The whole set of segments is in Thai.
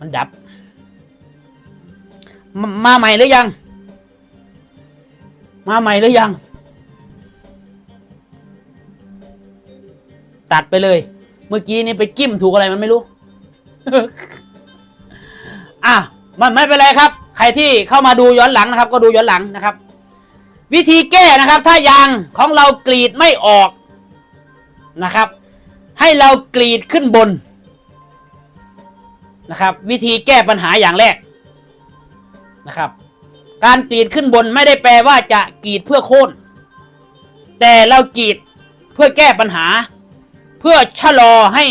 มันดับมมาใหม่หรือยัง มาใหม่หรือยัง ตัดไปเลย เมื่อกี้นี่ไปจิ้มถูกอะไรมันไม่รู้ อะ มันไม่เป็นไรครับ ใครที่เข้ามาดูย้อนหลังนะครับ ก็ดูย้อนหลังนะครับ วิธีแก้นะครับ ถ้ายางของเรากรีดไม่ออกนะครับ ให้เรากรีดขึ้นบน นะครับ วิธีแก้ปัญหาอย่างแรกนะครับ การกรีดขึ้นบนไม่ได้แปลว่าจะกรีดเพื่อโค่นแต่เรากรีดเพื่อแก้ปัญหา เพื่อชะลอให้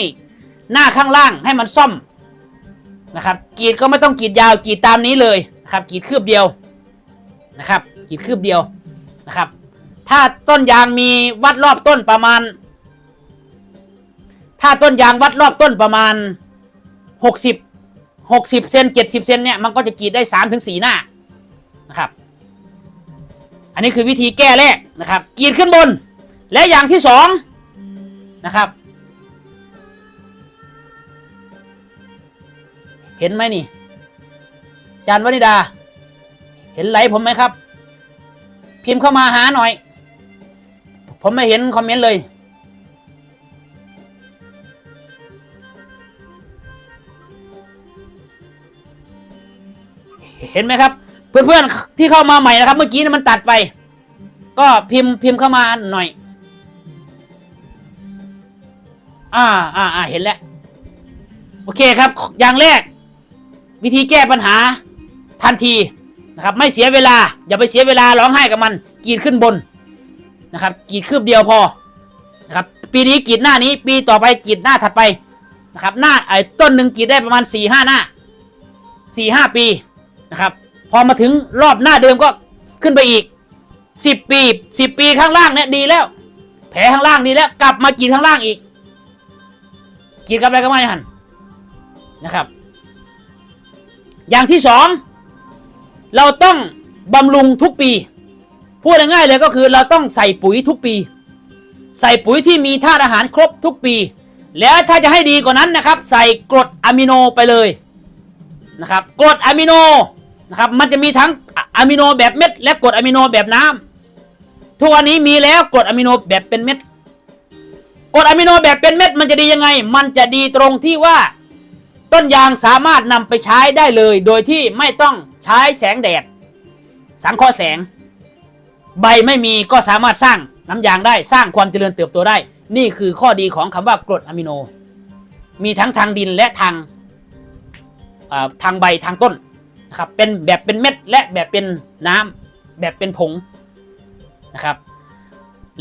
หน้าข้างล่างให้มันซ่อมนะครับกรีดก็ไม่ต้องกรีดยาวกรีดตามนี้เลยนะครับกรีดคืบเดียวนะครับกรีดคืบเดียวนะครับ ถ้าต้นยางมีวัดรอบต้นประมาณ ถ้าต้นยางวัดรอบต้นประมาณ 60 60เซน70เซนเนี่ยมันก็จะกรีดได้3ถึง4หน้านะครับ อันนี้คือวิธีแก้แรกนะครับกรีดขึ้นบน และอย่างที่สองนะครับ เห็นไหมนี่จานวนิดา เห็นไหลผมไหมครับ พิมพ์เข้ามาหาหน่อย ผมไม่เห็นคอมเมนต์เลย เห็นไหมครับ เพื่อนๆที่เข้ามาใหม่นะครับ เมื่อกี้นี่มันตัดไป ก็พิมพ์พิมพ์เข้ามาหน่อย อ่าอ่าอ่าเห็นแล้วโอเคครับ อย่างแรก วิธีแก้ปัญหาทันทีนะครับ ไม่เสียเวลา อย่าไปเสียเวลาร้องไห้กับมันกีดขึ้นบนนะครับกีดคืบเดียวพอนะครับปีนี้กีดหน้านี้ ปีต่อไปกีดหน้าถัดไปนะครับหน้าไอ้ต้นหนึ่งกีดได้ประมาณ4ี่ห้าหน้าสี่ห้าปี นะครับ พอมาถึงรอบหน้าเดิมก็ขึ้นไปอีกสิบปีสิบปีข้างล่างเนี่ยดีแล้ว แผลข้างล่างดีแล้ว กลับมากรีดข้างล่างอีกกรีดกับอะไรก็ไม่หันนะครับ อย่างที่สองเราต้องบำรุงทุกปี พูดง่ายๆเลยก็คือเราต้องใส่ปุ๋ยทุกปี ใส่ปุ๋ยที่มีธาตุอาหารครบทุกปี แล้วถ้าจะให้ดีกว่านั้นนะครับ ใส่กรดอะมิโนไปเลยนะครับ กรดอะมิโน นะครับมันจะมีทั้งอะมิโนแบบเม็ด และกรดอะมิโนแบบน้ำทุกวันนี้มีแล้วกรดอะมิโนแบบเป็นเม็ดกรดอะมิโนแบบเป็นเม็ดมันจะดียังไง มันจะดีตรงที่ว่า ต้นยางสามารถนำไปใช้ได้เลย โดยที่ไม่ต้องใช้แสงแดด สังเคราะห์แสง ใบไม่มีก็สามารถสร้างน้ำยางได้สร้างความเจริญเติบโตได้ นี่คือข้อดีของคำว่ากรดอะมิโน มีทั้งทางดินและทางทางใบทางต้น นะครับเป็นแบบเป็นเม็ดและแบบเป็นน้ำแบบเป็นผงนะครับ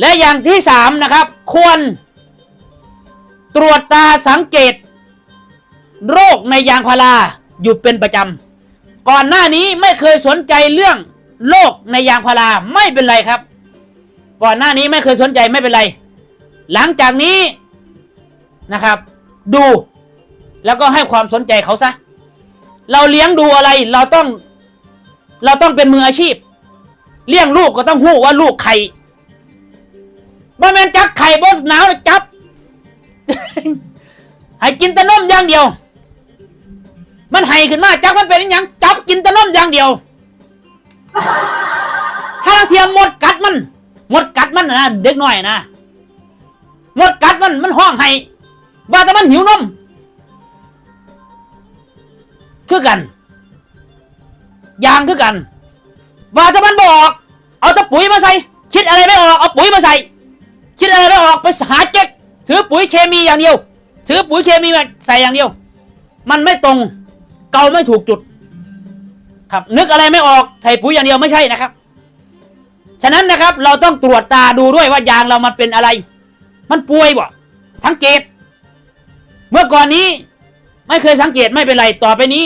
และอย่างที่สามนะครับ ควร ตรวจตาสังเกต โรคในยางพาราอยู่เป็นประจำก่อนหน้านี้ไม่เคยสนใจเรื่องโรคในยางพาราไม่เป็นไรครับ ก่อนหน้านี้ไม่เคยสนใจไม่เป็นไร หลังจากนี้นะครับ ดูแล้วก็ให้ความสนใจเขาซะ เราเลี้ยงดูอะไร เราต้อง เราต้องเป็นมืออาชีพ เลี้ยงลูกก็ต้องหู้ว่าลูกใครบ่แม่นจักไข่บนหนาวจับ ให้กินแต่นมอย่างเดียว มันให้ขึ้นมาจักมันเป็นอหยังจับกินแต่นมอย่างเดียวถ้าเทียมหมดกัดมันหมดกัดมันนะเด็กน้อยนะหมดกัดมันมันห้องให้ว่าแต่มันหิวนม คือกัน ยางคือกัน ว่าแต่มันบอก เอาตะปุ๋ยมาใส่ คิดอะไรไม่ออก เอาปุ๋ยมาใส่ คิดอะไรไม่ออกไปหาเจ๊กซื้อปุ๋ยเคมีอย่างเดียว ซื้อปุ๋ยเคมีมาใส่อย่างเดียว มันไม่ตรง เกาไม่ถูกจุด ครับ นึกอะไรไม่ออก ใส่ปุ๋ยอย่างเดียวไม่ใช่นะครับ ฉะนั้นนะครับ เราต้องตรวจตาดูด้วยว่ายางเรามันเป็นอะไร มันป่วยบ่สังเกต เมื่อก่อนนี้ ไม่เคยสังเกตไม่เป็นไรต่อไปนี้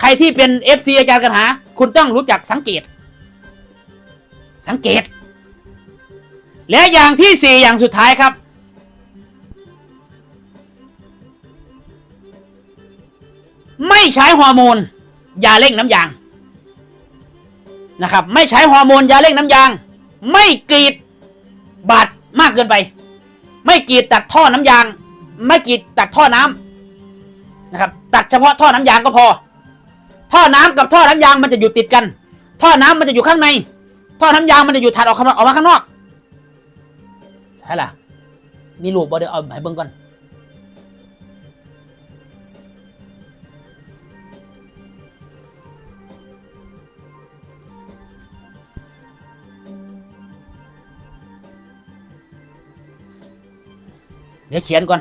ใครที่เป็น FC อาจารย์กันหาคุณต้องรู้จักสังเกต สังเกต และอย่างที่สี่อย่างสุดท้ายครับ ไม่ใช้ฮอร์โมนยาเร่งน้ำยางนะครับ ไม่ใช้ฮอร์โมนยาเร่งน้ำยาง ไม่กรีดบาดมากเกินไป ไม่กรีดตัดท่อน้ำยาง ไม่กรีดตัดท่อน้ำ นะครับ ตัดเฉพาะท่อน้ำยางก็พอ ท่อน้ำกับท่อน้ำยางมันจะอยู่ติดกัน ท่อน้ำมันจะอยู่ข้างใน ท่อน้ำยางมันจะอยู่ถัดออกข้างนอออกมาข้างนอกใช่ล่ะ มีรูปบ่เดี๋ยวเอาให้เบิ่งก่อนเดี๋ยวเขียนก่อน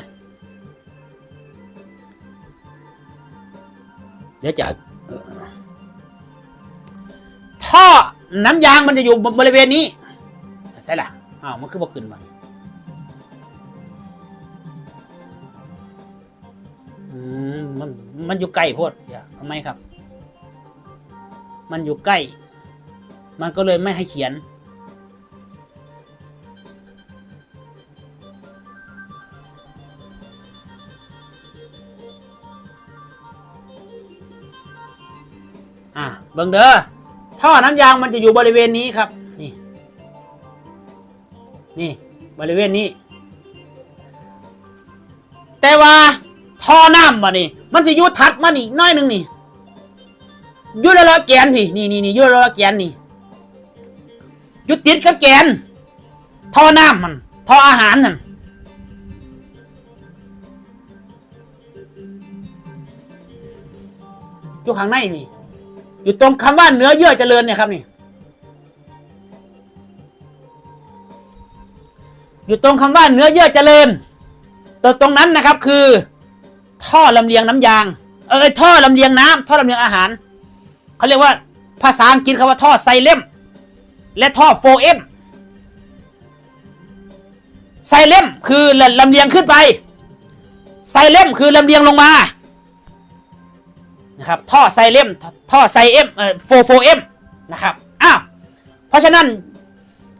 ดี๋ยวจะท่อน้ำยางมันจะอยู่บริเวณนี้ใช่ล่ะอ้าวมันคือบ่ขึ้นมาอืมมันมันอยู่ใกล้โพดอย่าทำไมครับ มันอยู่ใกล้ มันก็เลยไม่ให้เขียน อะเบิ่งเด้อท่อน้ำยางมันจะอยู่บริเวณนี้ครับ นี่ นี่ บริเวณนี้ แต่ว่าท่อน้ำมานี่มันสิอยู่ถัดมาอีกน้อยนึงนี่อยู่ละละแกนพี่นี่นี่นี่อยู่ละละแกนนี่อยู่ติดกับแกนท่อน้ำมันท่ออาหารนั่นอยู่ข้างในนี่ อยู่ตรงคำว่าเนื้อเยื่อเจริญเนี่ยครับนี่ อยู่ตรงคำว่าเนื้อเยื่อเจริญตัวตรงนั้นนะครับคือ ท่อลำเลียงน้ำยาง เออท่อลำเลียงน้ำท่อลำเลียงอาหารเขาเรียกว่าภาษาอังกฤษคำว่าท่อไซเลมและท่อโฟเอมไซเลมคือลำเลียงขึ้นไปไซเลมคือลำเลียงลงมา นะครับท่อไซเลมท่อไซเอ็มเอ่อโฟโฟเอ็มนะครับอ้าวเพราะฉะนั้น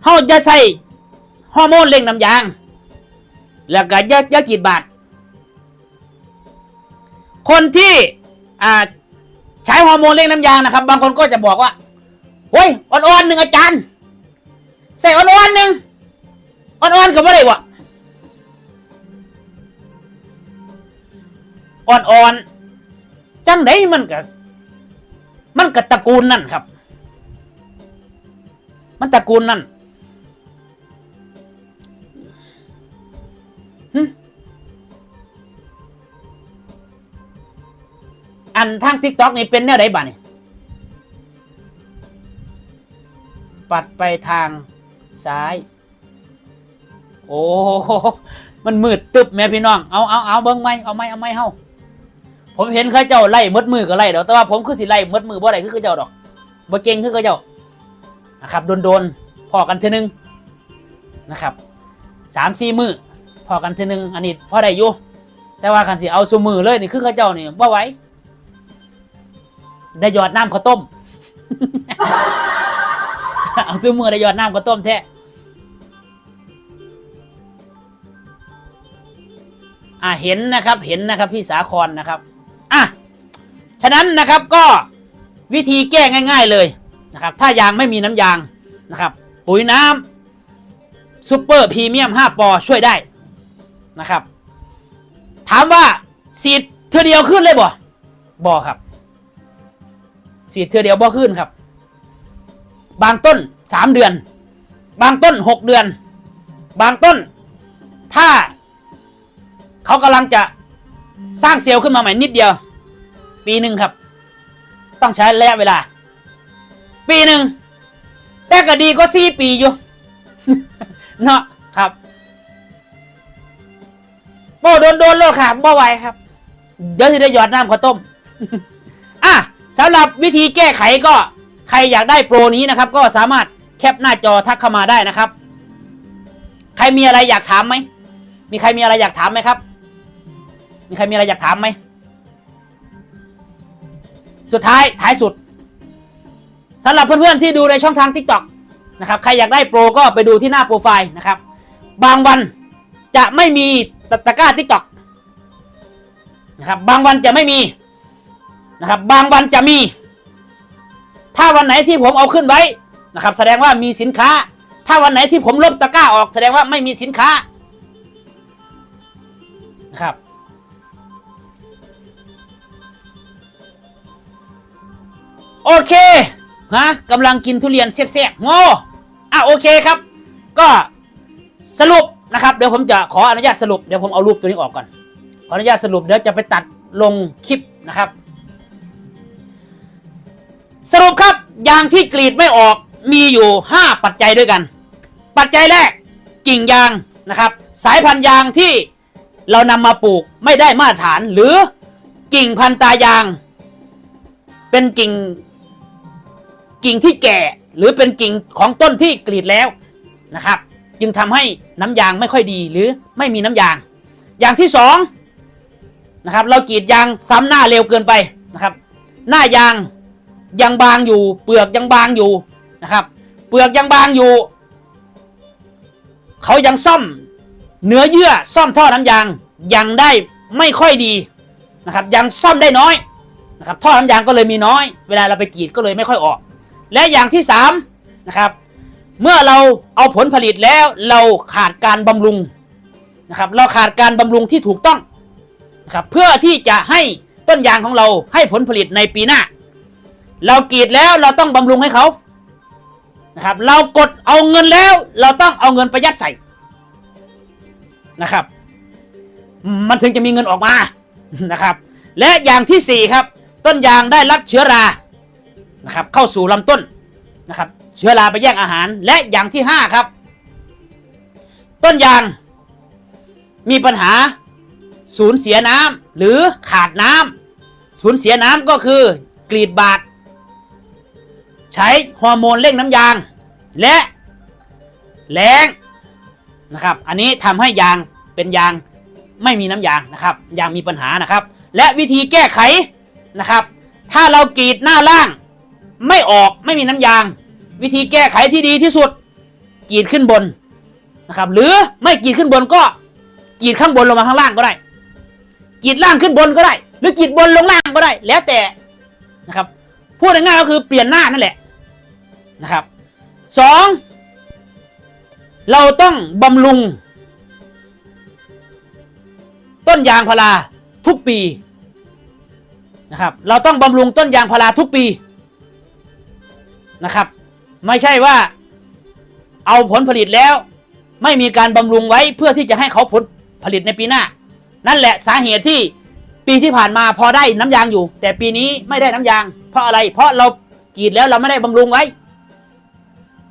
เขาจะใส่ฮอร์โมนเร่งน้ำยาง แล้วก็ยายากีดบาดคนที่อ่าใช้ฮอร์โมนเร่งน้ำยางนะครับ บางคนก็จะบอกว่าเฮ้ยอ่อนๆหนึ่งอาจารย์ ใส่อ่อนๆหนึ่งอ่อนๆกับอะไรวะอ่อนๆ จังไดมันก็มันก็ตระกูลนั่นครับ มันตระกูลนั่นอันทางทิกตอกนี่เป็นแนวไหนบ้านี่ปัดไปทางซ้าย โอ้โหมันมืดตึบแม่พี่น้อง เอาเอาเอาเบิ้งไหมเอาไหมเอาไหมเฮา ผมเห็นเขาเจ้าไล่มดมือก็ไล่เดี๋ยวแต่ว่าผมคือสิไล่มดมือบ่ได้คือเขาเจ้าดอกบ่เก่งคือเขาเจ้านะครับโดนโดนๆพอกันเทนึงนะครับสามสี่มือพอกันเทนึงอันนี้พอได้อยู่แต่ว่าคันสิเอาซุมือเลยนี่คือเขาเจ้านี่บ่ไหวได้หยอดน้ำข้าวต้ม เอาซุมือได้หยอดน้ำข้าวต้มแท้อ่าเห็นนะครับเห็นนะครับพี่สาครนะครับ ฉะนั้นนะครับก็วิธีแก้ง่าย ๆเลยนะครับ ถ้ายางไม่มีน้ำยางนะครับ ปุ๋ยน้ำซูเปอร์พรีเมียม5ปอช่วยได้นะครับ ถามว่าสีดเทือเดียวขึ้นเลยบ่บ่ครับสีดเทือเดียวบ่ขึ้นครับ บางต้น 3 เดือน บางต้น 6 เดือน บางต้น ถ้า เขากำลังจะสร้างเซลล์ขึ้นมาใหม่นิดเดียว ปีหนึ่งครับ ต้องใช้ระยะเวลา ปีหนึ่งแต่ก็ดีก็สี่ปีอยู่เนาะครับโบโดนโดนโลดค่ะบ่ไหวครับ เดี๋ยวจะได้หยอดน้ำข้าวต้มอะสำหรับวิธีแก้ไขก็ใครอยากได้โปรนี้นะครับ ก็สามารถแคปหน้าจอทักเข้ามาได้นะครับ ใครมีอะไรอยากถามไหมมีใครมีอะไรอยากถามไหมครับ มีใครมีอะไรอยากถามไหม สุดท้ายท้ายสุดสำหรับเพื่อนๆที่ดูในช่องทาง TikTok นะครับใครอยากได้โปรก็ไปดูที่หน้าโปรไฟล์นะครับ บางวันจะไม่มีตะตะกร้า TikTok นะครับบางวันจะไม่มีนะครับบางวันจะมี ถ้าวันไหนที่ผมเอาขึ้นไว้นะครับ แสดงว่ามีสินค้า ถ้าวันไหนที่ผมลบตะกร้าออก แสดงว่าไม่มีสินค้านะครับ โอเคฮะกำลังกินทุเรียนเสียบๆโง่อะโอเคครับ ก็สรุปนะครับ เดี๋ยวผมจะขออนุญาตสรุปเดี๋ยวผมเอารูปตัวนี้ออกก่อน ขออนุญาตสรุปเดี๋ยวจะไปตัดลงคลิปนะครับ สรุปครับยางที่กรีดไม่ออกมีอยู่ 5 ปัจจัยด้วยกัน ปัจจัยแรกกิ่งยางนะครับ สายพันธุ์ยางที่เรานำมาปลูกไม่ได้มาตรฐานหรือกิ่งพันธุ์ตายาง เป็นกิ่ง กิ่งที่แก่ หรือเป็นกิ่งของต้นที่กรีดแล้วนะครับ จึงทำให้น้ำยางไม่ค่อยดีหรือไม่มีน้ำยาง อย่างที่สองนะครับเรากรีดยางซ้ำหน้าเร็วเกินไปนะครับ หน้ายางยังบางอยู่ เปลือกยังบางอยู่นะครับ เปลือกยังบางอยู่ เขายังซ่อมเนื้อเยื่อซ่อมท่อน้ำยางยังได้ไม่ค่อยดีนะครับ ยังซ่อมได้น้อยนะครับท่อน้ำยางก็เลยมีน้อย เวลาเราไปกรีดก็เลยไม่ค่อยออก และอย่างที่สามนะครับ เมื่อเราเอาผลผลิตแล้วเราขาดการบำรุงนะครับ เราขาดการบำรุงที่ถูกต้องนะครับเพื่อที่จะให้ต้นยางของเราให้ผลผลิตในปีหน้า เรากรีดแล้วเราต้องบำรุงให้เขานะครับ เรากดเอาเงินแล้ว เราต้องเอาเงินไปยัดใส่นะครับ มันถึงจะมีเงินออกมานะครับ และอย่างที่สี่ครับ ต้นยางได้รับเชื้อรา นะครับเข้าสู่ลำต้นนะครับ เชื้อราไปแย่งอาหารและอย่างที่ห้าครับ ต้นยาง มีปัญหาสูญเสียน้ำหรือขาดน้ำสูญเสียน้ำก็คือกรีดบาดใช้ฮอร์โมนเร่งน้ำยาง และแรงนะครับ อันนี้ทำให้ยางเป็นยางไม่มีน้ำยางนะครับยางมีปัญหานะครับ และวิธีแก้ไขนะครับ ถ้าเรากรีดหน้าล่าง ไม่ออกไม่มีน้ำยาง วิธีแก้ไขที่ดีที่สุดกรีดขึ้นบนนะครับ หรือไม่กรีดขึ้นบนก็กรีดข้างบนลงมาข้างล่างก็ได้กรีดล่างขึ้นบนก็ได้ หรือกรีดบนลงล่างก็ได้ แล้วแต่นะครับพูดง่ายๆก็คือเปลี่ยนหน้านั่นแหละนะครับสองเราต้องบำรุง ต้นยางพาราทุกปีนะครับ เราต้องบำรุงต้นยางพาราทุกปี นะครับ ไม่ใช่ว่าเอาผลผลิตแล้ว ไม่มีการบำรุงไว้เพื่อที่จะให้เขาผลผลิตในปีหน้า นั่นแหละสาเหตุที่ปีที่ผ่านมาพอได้น้ำยางอยู่ แต่ปีนี้ไม่ได้น้ำยาง เพราะอะไร เพราะเรากรีดแล้วเราไม่ได้บำรุงไว้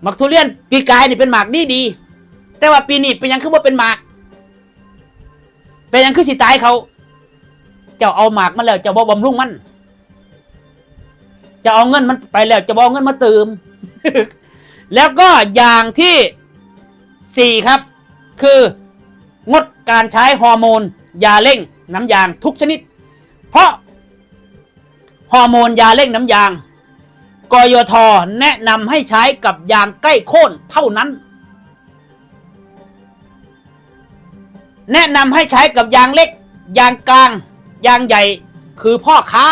หมักทุเรียนปีกายนี่เป็นหมากดีดี แต่ว่าปีนี้เป็นยังคือว่าเป็นหมากเป็นยังคือสิตายเขา เจ้าเอาหมากมาแล้วเจ้าบ่บำรุงมัน จะเอาเงินมันไปแล้ว จะเอาเงินมาเติม แล้วก็อย่างที่สี่ครับ คืองดการใช้ฮอร์โมน ยาเร่งน้ำยางทุกชนิด เพราะฮอร์โมนยาเร่งน้ำยางกยทแนะนำให้ใช้กับยางใกล้โค่นเท่านั้น แนะนำให้ใช้กับยางเล็ก ยางกลาง ยางใหญ่คือพ่อค้า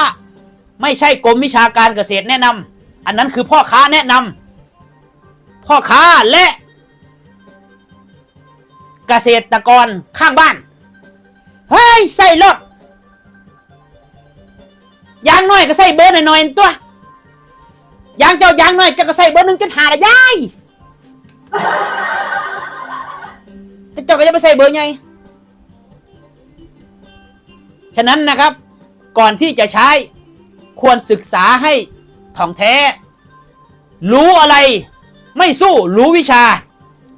ไม่ใช่กรมวิชาการเกษตรแนะนำอันนั้นคือพ่อค้าแนะนำพ่อค้าและเกษตรกรข้างบ้าน เฮ้ย ใส่รถยางน้อยก็ใส่เบอร์หน่อยๆตัวยางเจ้ายางน้อยจะก็ใส่เบอร์หนึ่งจนหาละยายเจ้าก็จะไปใส่เบอร์ไงฉะนั้นนะครับ ก่อนที่จะใช้ ควรศึกษาให้ท่องแท้ รู้อะไร ไม่สู้รู้วิชา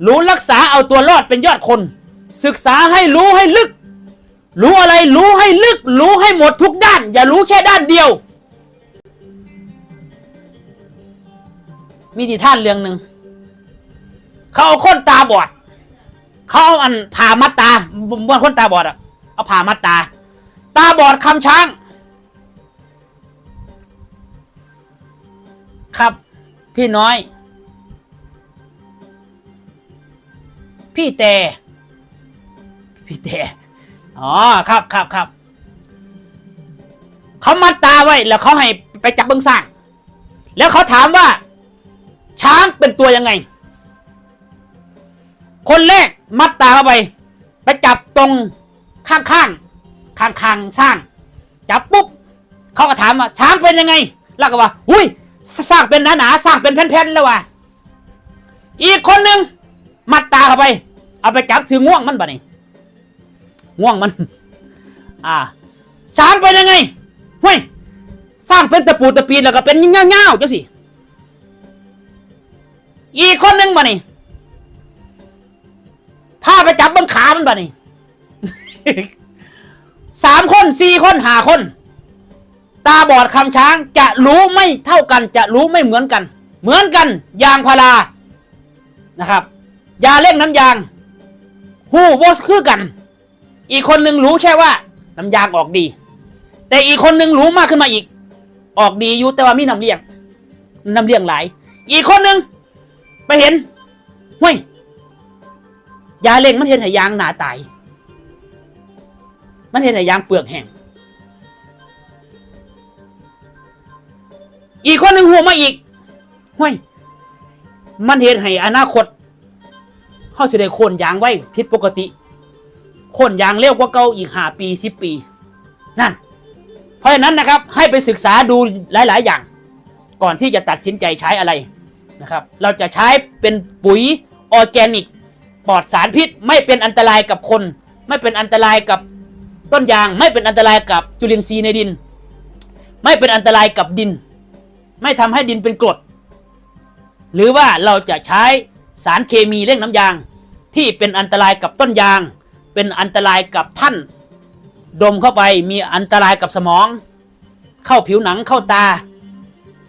รู้รักษาเอาตัวรอดเป็นยอดคน ศึกษาให้รู้ให้ลึก รู้อะไรรู้ให้ลึก รู้ให้หมดทุกด้าน อย่ารู้แค่ด้านเดียว มีนิท่านเรื่องหนึ่งเขาเอาคนตาบอดเขาเอาอันผ่ามัดตาบนคนตาบอดอะเอาผ่ามัดตา ตาบอดคำช้าง พี่น้อย พี่แต่ พี่แต่ อ๋อ ครับครับครับ เขามัดตาไว้ แล้วเขาให้ไปจับเบิ้องสร้าง แล้วเขาถามว่า ช้างเป็นตัวยังไง คนแรกมัดตาเข้าไป ไปจับตรงข้างข้างข้างข้างๆสร้าง จับปุ๊บเขาก็ถามว่าช้างเป็นยังไง แล้วก็ว่า อุ้ย สร้างเป็นหนาๆสร้างเป็นแผ่นๆแล้วว่ะอีกคนหนึ่งมัดตาเข้าไป เอาไปจับถือง่วงมันบ่นี่ง่วงมัน อ่าสร้างเป็นยังไงเฮ้ยสร้างเป็นตะปูตะปีแล้วก็เป็นเงี้ยวๆจังสิอีกคนหนึ่งบ่นี่พาไปจับบังขามันบ่นี่สามคนสี่คนห้าคน ตาบอดคำช้างจะรู้ไม่เท่ากัน จะรู้ไม่เหมือนกัน เหมือนกันยางพารานะครับ ยาเร่งน้ำยางหูบอสคือกัน อีกคนหนึ่งรู้แค่ว่า น้ำยางออกดี แต่อีกคนหนึ่งรู้มากขึ้นมาอีก ออกดีอยู่แต่ว่ามีน้ำเลี้ยงน้ำเลี้ยงหลาย อีกคนหนึ่งไปเห็นห้ยยาเร่งมันเห็นให้ยางหนาตาย มันเห็นให้ยางเปลือกแห้ง อีกคนหนึ่งหัวมาอีกห้วยมันเห็นให้อนาคตเขาจะได้โคนยางไว้ผิดปกติโคนยางเร็วกว่าเก่าอีกห้าปีสิบปี นั่น เพราะฉะนั้นนะครับ ให้ไปศึกษาดูหลาย ๆ อย่าง ก่อนที่จะตัดสินใจใช้อะไรนะครับ เราจะใช้เป็นปุ๋ยออร์แกนิกปลอดสารพิษ ไม่เป็นอันตรายกับคน ไม่เป็นอันตรายกับต้นยาง ไม่เป็นอันตรายกับจุลินทรีย์ในดิน ไม่เป็นอันตรายกับดิน ไม่ทำให้ดินเป็นกรด หรือว่าเราจะใช้สารเคมีเร่งน้ำยาง ที่เป็นอันตรายกับต้นยาง เป็นอันตรายกับท่าน ดมเข้าไปมีอันตรายกับสมอง เข้าผิวหนังเข้าตา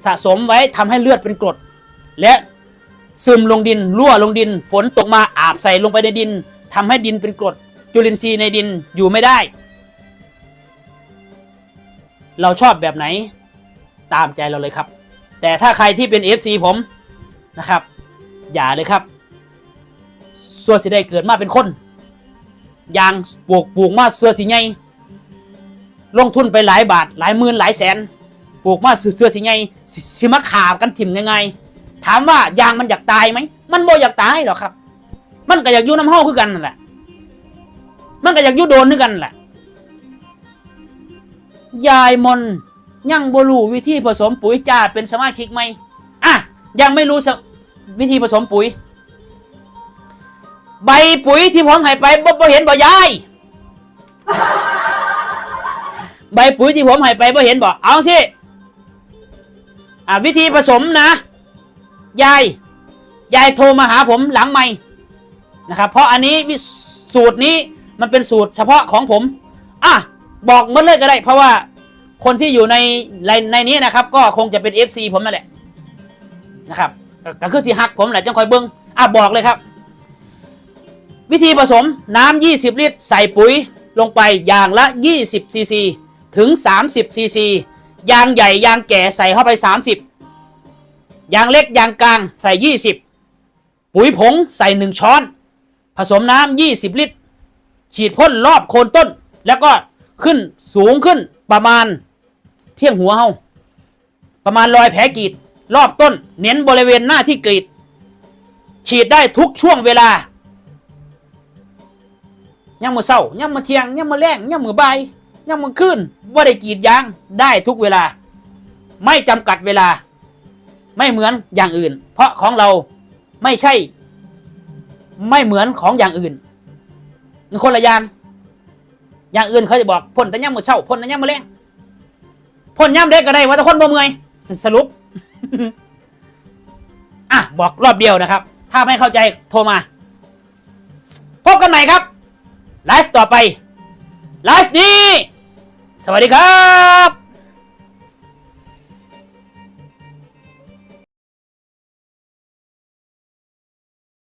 สะสมไว้ทำให้เลือดเป็นกรด และซึมลงดินรั่วลงดิน ฝนตกมาอาบใส่ลงไปในดินทำให้ดินเป็นกรด จุลินทรีย์ในดินอยู่ไม่ได้ เราชอบแบบไหน ตามใจเราเลยครับ แต่ถ้าใครที่เป็น FC ผมนะครับ อย่าเลยครับส่วนสิได้เกิดมาเป็นคนยางปลูกปลูกมาเสื้อสีไงลงทุนไปหลายบาท หลายหมื่นหลายแสน ปลูกมาเสื้อสีไงสิสิมาขาบกันถิ่มยังไงถามว่ายางมันอยากตายไหมมันบ่อยากตายหรอกครับ มันก็อยากอยู่น้ำห้าคือกันนั่นแหละ มันก็อยากอยู่โดนคือกันนั่นแหละยายมน ยังบ่รู้วิธีผสมปุ๋ยจ้าเป็นสมาชิกไหมอะยังไม่รู้วิธีผสมปุ๋ย ใบปุ๋ยที่ผมให้ไปบ่เห็นบ่ยายใบปุ๋ยที่ผมให้ไปบ่เห็นบ่เอาสิอะวิธีผสมนะ ยาย ยายโทรมาหาผมหลังไม่นะครับ เพราะอันนี้สูตรนี้มันเป็นสูตรเฉพาะของผม อะ บอกหมดเลยก็ได้ เพราะว่า คนที่อยู่ในในในนี้นะครับ ก็คงจะเป็น FC ผมนั่นแหละนะครับก็ก็คือสีหักผมแหละจังคอยเบิ้งอะบอกเลยครับ วิธีผสมน้ำ 20 ลิตร ใส่ปุ๋ยลงไปอย่างละ 20ซีซีถึง 30ซีซียางใหญ่ยางแก่ใส่เข้าไป 30 ยางเล็กยางกลางใส่ 20 ปุ๋ยผงใส่ 1 ช้อน ผสมน้ำ 20 ลิตร ฉีดพ่นรอบโคนต้น แล้วก็ขึ้นสูงขึ้นประมาณ เพียงหัวเฮาประมาณรอยแผลกรีด รอบต้น เน้นบริเวณหน้าที่กรีด ฉีดได้ทุกช่วงเวลาย่ำมือเศร้าย่ำมือเทียงย่ำมือแรงย่ำมือใบยย่ำมือขึ้นว่าได้กรีดยางได้ทุกเวลา ไม่จำกัดเวลา ไม่เหมือนอย่างอื่น เพราะของเราไม่ใช่ ไม่เหมือนของอย่างอื่นมันคนละอย่างอย่างอื่นเขาจะบอกพ่นแต่ย่ำมือเศร้าพ่นแต่ย่ำมือแรง พ่นย่ำเด็กก็ได้ว่าแต่คนบ่เมื่อยสสรุป อะบอกรอบเดียวนะครับ ถ้าไม่เข้าใจโทรมา พบกันใหม่ครับ ไลฟ์ต่อไป ไลฟ์นี้ สวัสดีครับ